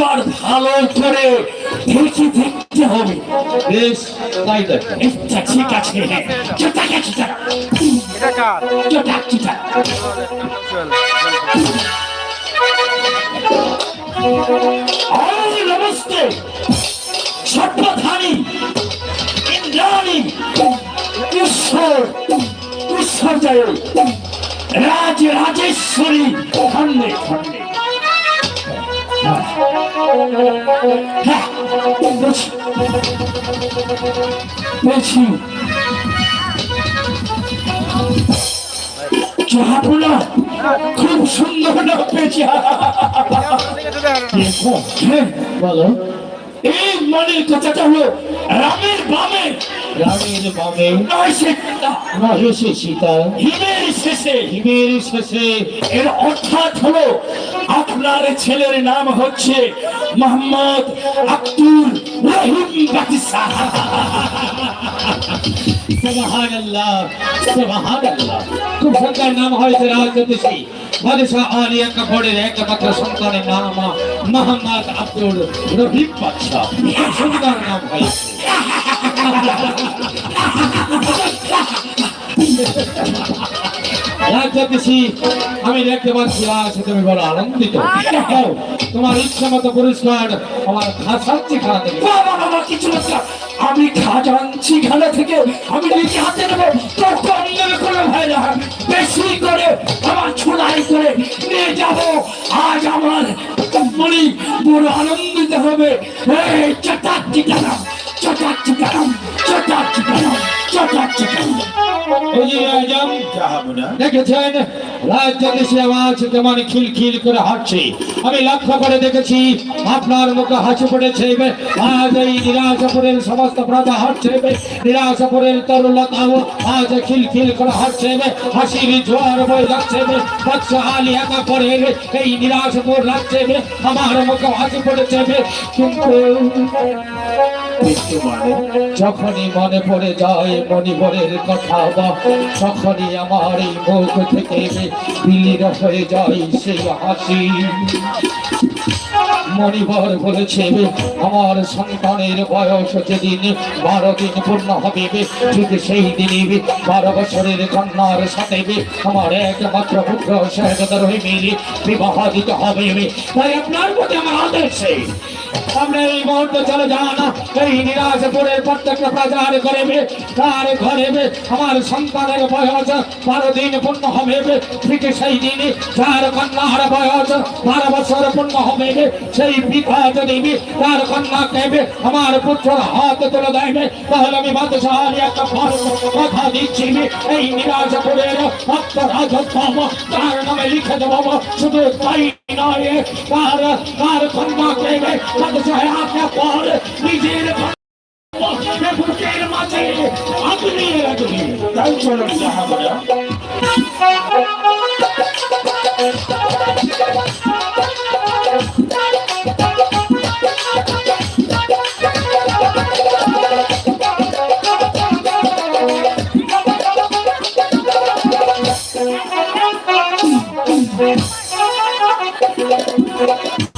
এবার ভালো করে খুশি থাকতে হবে। বেশ তাই আচ্ছা, ঠিক আছে হ্যাঁ। নমস্তে। সর্বধারী ইন্দ্রাণী ঈশ্বর ঈশ্বর রাজ রাজেশ্বরী ওখানে বলছি বলছি খুব সুন্দর পেয়েছি হ্যাঁ বলো এই মনের কথাটা হলো রামের বামে। রানীর বামে। নয় সীতা। মহেশে সীতা। হিমের শেষে। হিমের শেষে। এর অর্থাৎ হলো আপনার ছেলের নাম হচ্ছে মোহাম্মদ আব্দুল রহিম বাদশাহ। সুবহানাল্লাহ সুবহানাল্লাহ। খুব সুন্দর নাম হয়েছে রাজনীতি বাদশাহ আলী আকবরের একমাত্র সন্তানের নাম মোহাম্মদ আব্দুল রহিম বাদশাহ। সুন্দর নাম হয়েছে আমি দেখতে পাচ্ছি আজ তুমি বড় আনন্দিত। তোমার ইচ্ছা মতো পুরস্কার আমার খাসাচ্ছি খাওয়া কিছু আমি খাজানছি খানা থেকে আমি হাতে নেব। বেশি করে যাব। আজ আমার মনে বড় আনন্দিত হবে। এই চটাক চিকারাম চটাক চিকারাম চটাক ঠিকানা চটাক আজম দেখেছেন? রাজ্য আওয়াজ কেমন খিলখিল করে হাঁটছে। আমি লক্ষ্য করে দেখেছি, আপনার মুখে হাসি পড়েছে আজ এই নিরাশপুরের সমস্ত প্রজা হাঁটছে নিরাশপুরের তরুলতাও আজ খিলখিল করে হাঁটছে হাসির জোয়ার বয়ে যাচ্ছে বাচ্চা আলী একা পরে এই আমার মুখে হাসি পড়েছে কিন্তু মানে। যখনই মনে পড়ে যায় মণিবরের কথা বা, তখনই আমার এই মুখ থেকে বিলীন হয়ে যায় সেই হাসি। মণিবর বলেছে, আমার সন্তানের বয়স যেদিন বারো দিন পূর্ণ হবে, ঠিক সেই দিনই বারো বছরের কন্যার সাথে আমার একমাত্র পুত্র সহজতর হয়ে মিলে বিবাহ দিতে হবে। তাই আপনার প্রতি আমার আদেশ আমরা এই মুহূর্তে চলে যান এই নিরাশপুরের প্রত্যেকটা প্রচার করবে তার ঘরে আমার সন্তানের বয়স বারো দিন পূর্ণ হবে। ঠিক সেই দিন যার কন্যার বয়স বারো বছর পূর্ণ হবে। সেই পিতা যদি তার কন্যাকে আমার পুত্রের হাত তুলে দেবে। তাহলে আমি বাদশাহ একটা কথা দিচ্ছি। এই নিরাশপুরের রাজত্ব তার নামে লিখে দেবো, শুধু তাই कार कार खंडा के गए सब सहरा के पार निजेर ये फुटेर माचे अग्नि अग्नि दल छोड़ साहब Thank you.